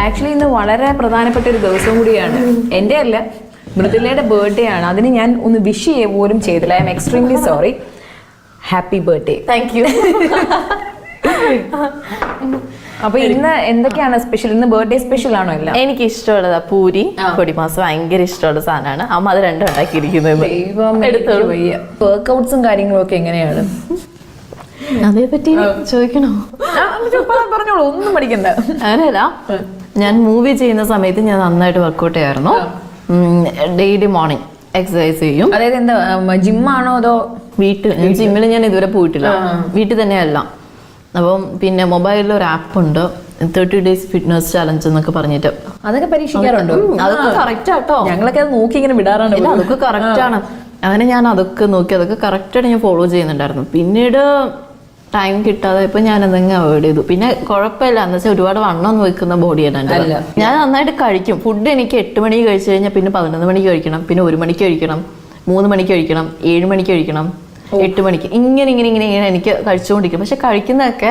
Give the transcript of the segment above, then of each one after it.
Actually ഇന്ന് വളരെ പ്രധാനപ്പെട്ട ഒരു ദിവസം കൂടിയാണ്. എന്റെ അല്ല മൃദുലയുടെ ബർത്ത്ഡേ ആണ്. അതിന് ഞാൻ ഒന്ന് വിഷ് ചെയ്യുക പോലും ചെയ്തില്ല. I am extremely sorry happy birthday thank you അപ്പൊ ഇന്ന് എന്തൊക്കെയാണ് സ്പെഷ്യൽ ഇന്ന് ബർത്ത്ഡേ സ്പെഷ്യൽ ആണോ എല്ലാം? എനിക്ക് ഇഷ്ടമുള്ളത് പൂരി പൊടിമാസം ഭയങ്കര ഇഷ്ടമുള്ള സാധനമാണ്. അമ്മ അത് രണ്ടും ഉണ്ടാക്കിയിരിക്കുന്നത്. വർക്ക്ഔട്ട്സും വർക്കൗട്ട്സും കാര്യങ്ങളും ഒക്കെ എങ്ങനെയാണ്? അതേപറ്റി ചോദിക്കണോ? പറഞ്ഞോളൂ ഒന്നും പഠിക്കണ്ട. അങ്ങനെയല്ല. ഞാൻ മൂവി ചെയ്യുന്ന സമയത്ത് ഞാൻ നന്നായിട്ട് വർക്കൗട്ട് ചെയ്യായിരുന്നു ഡെയിലി മോർണിംഗ് എക്സസൈസ് ചെയ്യും. അതായത് എന്താ ജിമ്മാണോ അതോ വീട്ടിൽ ജിമ്മിൽ ഞാൻ ഇതുവരെ പോയിട്ടില്ല. വീട്ടിൽ തന്നെയല്ല. അപ്പം പിന്നെ മൊബൈലിൽ ഒരു ആപ്പ് ഉണ്ട്. തേർട്ടി ഡേയ്സ് ഫിറ്റ്നസ് ചലഞ്ച് എന്നൊക്കെ പറഞ്ഞിട്ട്. അതൊക്കെ പരീക്ഷിക്കാറുണ്ടോ? അതൊക്കെ കറക്റ്റ് ആട്ടോ. ഞങ്ങളൊക്കെ അത് നോക്കി ഇങ്ങനെ വിടാറുണ്ട്. അതൊക്കെ കറക്റ്റ് ആണ്. അങ്ങനെ ഞാൻ അതൊക്കെ നോക്കി അതൊക്കെ കറക്റ്റായിട്ട് ഞാൻ ഫോളോ ചെയ്യുന്നുണ്ടായിരുന്നു. പിന്നീട് ടൈം കിട്ടാതെ ഇപ്പൊ ഞാൻ എന്തെങ്കിലും അവോയ്ഡ് ചെയ്തു. പിന്നെ കുഴപ്പമില്ല. എന്ന് വെച്ചാൽ ഒരുപാട് വണ്ണം വെക്കുന്ന ബോഡിയാണ് എന്റെ. ഞാൻ നന്നായിട്ട് കഴിക്കും. ഫുഡ് എനിക്ക് എട്ട് മണി കഴിച്ചു കഴിഞ്ഞാൽ പിന്നെ പതിനൊന്ന് മണിക്ക് കഴിക്കണം. പിന്നെ ഒരു മണിക്ക് കഴിക്കണം. മൂന്ന് മണിക്ക് കഴിക്കണം. ഏഴ് മണിക്ക് കഴിക്കണം. എട്ട് മണിക്ക്. ഇങ്ങനെ ഇങ്ങനെ ഇങ്ങനെ ഇങ്ങനെ എനിക്ക് കഴിച്ചുകൊണ്ടിരിക്കും. പക്ഷെ കഴിക്കുന്നതൊക്കെ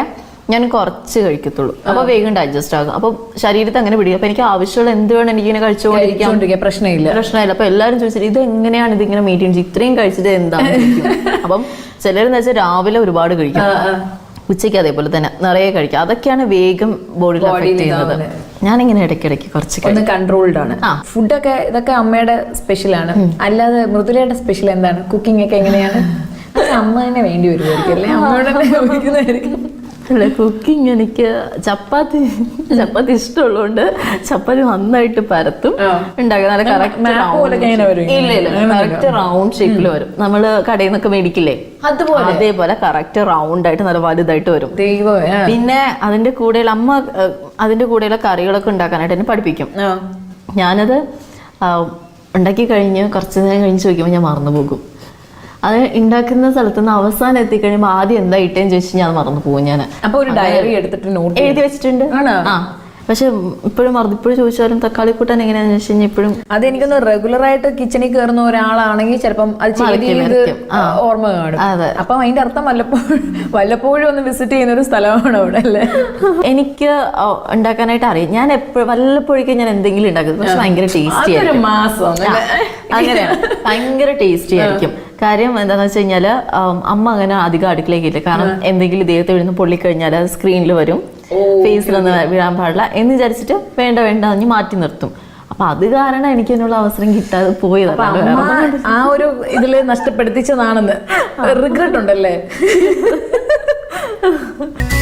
ഞാൻ കുറച്ച് കഴിക്കത്തുള്ളൂ. അപ്പൊ വേഗം ഡൈജസ്റ്റ് ആകും. അപ്പൊ ശരീരത്തെ അങ്ങനെ പിടിക്കും. അപ്പൊ എനിക്ക് ആവശ്യമുള്ള എന്ത് വേണം എനിക്ക് ഇങ്ങനെ കഴിച്ചുകൊണ്ടിരിക്കാം. കഴിച്ചുകൊണ്ടിരിക്കുക. പ്രശ്നമില്ല. പ്രശ്നമില്ല. അപ്പൊ എല്ലാവരും ചോദിച്ചിട്ട് ഇത് എങ്ങനെയാണ് ഇതിങ്ങനെ മെയിന്റെയിൻ മീറ്റിംഗ് ഇത്രയും കഴിച്ചിട്ട് എന്താണ് അപ്പം ചിലരെന്ന് വെച്ചാൽ രാവിലെ ഒരുപാട് കഴിക്കും. ഉച്ചയ്ക്ക് അതേപോലെ തന്നെ നിറയെ കഴിക്കും. അതൊക്കെയാണ് വേഗം ബോഡിയിൽ അഫക്ട് ചെയ്യുന്നത്. ഞാനിങ്ങനെ ഇടയ്ക്കിടയ്ക്ക് കുറച്ച് കൺട്രോൾഡ് ആണ്. ഫുഡൊക്കെ ഇതൊക്കെ അമ്മയുടെ സ്പെഷ്യൽ ആണ്. അല്ലാതെ മൃദുലയുടെ സ്പെഷ്യൽ എന്താണ്? കുക്കിംഗ് ഒക്കെ എങ്ങനെയാണ്? അമ്മ തന്നെ വേണ്ടി വരുമായിരിക്കും അല്ലേ? അമ്മയുടെ അല്ല കുക്കിംഗ് എനിക്ക് ചപ്പാത്തി ചപ്പാത്തി ഇഷ്ടമുള്ളതുകൊണ്ട് ചപ്പാത്തി നന്നായിട്ട് പരത്തും. ഉണ്ടാക്കും നല്ല കറക്റ്റ് ഇല്ല ഇല്ല കറക്റ്റ് റൗണ്ട് ഷേപ്പിൽ വരും നമ്മൾ കടയിൽ നിന്നൊക്കെ മേടിക്കില്ലേ? അതുപോലെ. അതേപോലെ കറക്റ്റ് റൗണ്ട് ആയിട്ട് നല്ല വലുതായിട്ട് വരും. പിന്നെ അതിന്റെ കൂടെ അമ്മ അതിന്റെ കൂടെയുള്ള കറികളൊക്കെ ഉണ്ടാക്കാനായിട്ട് എന്നെ പഠിപ്പിക്കും. ഞാനത് ഉണ്ടാക്കി കഴിഞ്ഞ് കുറച്ച് നേരം കഴിഞ്ഞ് ചോദിക്കുമ്പോൾ ഞാൻ മറന്നു പോകും. അത് ഉണ്ടാക്കുന്ന സ്ഥലത്ത് നിന്ന് അവസാനം എത്തിക്കഴിയുമ്പോൾ ആദ്യം എന്താ ഇട്ടേന്ന് ചോദിച്ചു ഞാൻ മറന്നു പോകും ഞാൻ അപ്പൊ ഒരു ഡയറി എടുത്തിട്ട് നോട്ട് എഴുതി വെച്ചിട്ടുണ്ട്. ആണോ? ആ. പക്ഷെ ഇപ്പോഴും ഇപ്പോഴും ചോദിച്ചാലും തക്കാളി കൂട്ടാൻ എങ്ങനെയാന്ന് വെച്ച് കഴിഞ്ഞാൽ ഇപ്പോഴും അത് എനിക്കൊന്ന് റെഗുലർ ആയിട്ട് കിച്ചണിൽ കയറുന്ന ഒരാളാണെങ്കിൽ ചിലപ്പം അത്. ഓർമ്മ കാണും. അപ്പം അതിന്റെ അർത്ഥം വല്ലപ്പോഴും വല്ലപ്പോഴും ഒന്ന് വിസിറ്റ് ചെയ്യുന്ന ഒരു സ്ഥലമാണ് അവിടെ അല്ലേ? എനിക്ക് ഉണ്ടാക്കാനായിട്ട് അറിയാം. ഞാൻ എപ്പോഴും വല്ലപ്പോഴേക്കും ഞാൻ എന്തെങ്കിലും ഉണ്ടാക്കുന്നത് പക്ഷെ ഭയങ്കര ടേസ്റ്റി ആയിരിക്കും. അങ്ങനെയാണ്. ഭയങ്കര ടേസ്റ്റി ആയിരിക്കും. കാര്യം എന്താണെന്ന് വെച്ച് കഴിഞ്ഞാൽ അമ്മ അങ്ങനെ അധികം അടുക്കളയിൽ ഇല്ല. കാരണം എന്തെങ്കിലും ദൈവത്തെ വീഴുന്ന പൊള്ളിക്കഴിഞ്ഞാൽ അത് സ്ക്രീനിൽ വരും. ഫേസിലൊന്നും വീഴാൻ പാടില്ല എന്ന് വിചാരിച്ചിട്ട് വേണ്ട വേണ്ട എന്ന് മാറ്റി നിർത്തും. അപ്പൊ അത് കാരണം എനിക്ക് അതിനുള്ള അവസരം കിട്ടാതെ പോയതാണ് അമ്മ ആ ഒരു ഇതിൽ നഷ്ടപ്പെടുത്തിച്ചതാണെന്ന്. റിഗ്രറ്റ് ഉണ്ടല്ലേ?